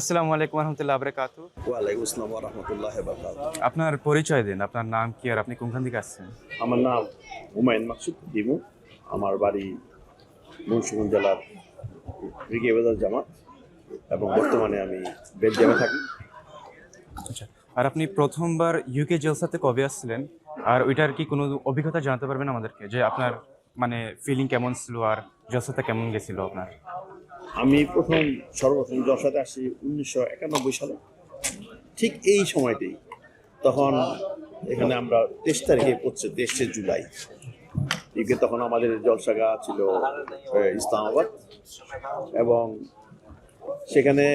আসসালামু আলাইকুম রহমতুল্লাহ আবরাকাত ওয়ালাইকুম আসসালাম রহমতুল্লাহ আপনার পরিচয় দিন আপনার নাম কি আর আপনি কোনখান থেকে আসছেন? আমার নাম হুমায়ুন মাকসুদ দিমু আমার বাড়ি মুন্সিগঞ্জ জেলার রিগেবাজার জামাত এবং বর্তমানে আমি বেলজিয়ামে থাকি। আচ্ছা আর আপনি প্রথমবার ইউকে জলসাতে কবে আসছিলেন? আর ওইটার কি কোনো অভিজ্ঞতা জানাতে পারবেন আমাদেরকে? যে আপনার মানে ফিলিং কেমন ছিল আর জলসাতে কেমন গেছিল আপনার? আমি প্রথম সর্বপ্রথম যশাতে আসি উনিশশো একানব্বই সালে। ঠিক এই সময়তেই তখন এখানে আমরা তেইশ তারিখে পড়ছে, তেইশে জুলাই। ইউকে তখন আমাদের জলসাগা ছিল ইসলামাবাদ। এবং সেখানে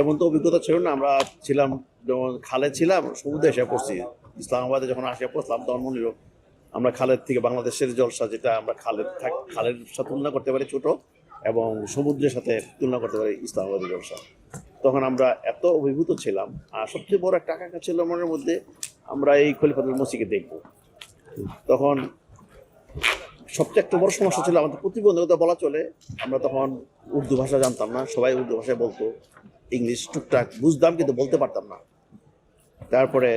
এমন তো অভিজ্ঞতা ছিল না, আমরা ছিলাম যেমন খালে ছিলাম, সমুদ্রে এসে পড়ছি। ইসলামাবাদে যখন আসে পড়লাম তখন মনে আমরা খালের থেকে বাংলাদেশের জলসা, যেটা আমরা খালের খালের সাথে তুলনা করতে পারি ছোট এবং সমুদ্রের সাথে তুলনা করতে পারি ইসলামাবাদের জলসা তখন আমরা এত অভিভূত ছিলাম, আর সবচেয়ে বড় একটা আকাঙ্ক্ষা ছিল মনের মধ্যে, আমরা এই খলিফাতুল মসিকে দেখব। তখন সবচেয়ে একটা বড় সমস্যা ছিল আমাদের প্রতিবন্ধকতা বলা চলে, আমরা তখন উর্দু ভাষা জানতাম না, সবাই উর্দু ভাষায় বলতো, ইংলিশ, টুকটাক, বুঝতাম কিন্তু বলতে পারতাম না। তারপরে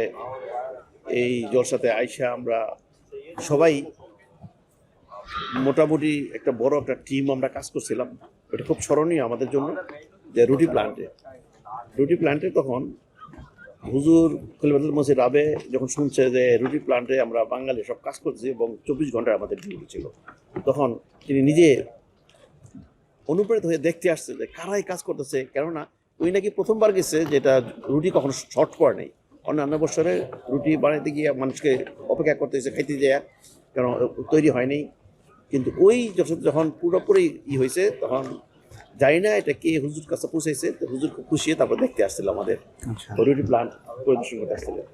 এই জলসাতে আইসা আমরা সবাই মোটামুটি একটা বড় একটা টিম আমরা কাজ করছিলাম। এটা খুব স্মরণীয় আমাদের জন্য যে রুটি প্লান্টে রুটি প্লান্টে তখন হুজুর খলিফাতুল মসিদ রাবে যখন শুনছে যে রুটি প্লান্টে আমরা বাঙালি সব কাজ করছি এবং চব্বিশ ঘন্টায় আমাদের ডিউটি ছিল, তখন তিনি নিজে অনুপ্রাণিত হয়ে দেখতে আসছে যে কারাই কাজ করতেছে। কেননা ওই নাকি প্রথমবার গেছে যেটা রুটি কখনো শর্ট পড়ে নেই। অন্যান্য বছরে রুটি বানাইতে গিয়ে মানুষকে অপেক্ষা করতে হয়েছে খাইতে যায়, কেন তৈরি হয়নি কিন্তু ওই যখন যখন পুরোপুরি ই হয়েছে তখন জানি না এটা কে হুজুর কাছে পৌঁছাইছে হুজুর খুব খুশি তারপর দেখতে আসছিল আমাদের। আচ্ছা। প্লান্ট পরিদর্শন করতে আসছিলেন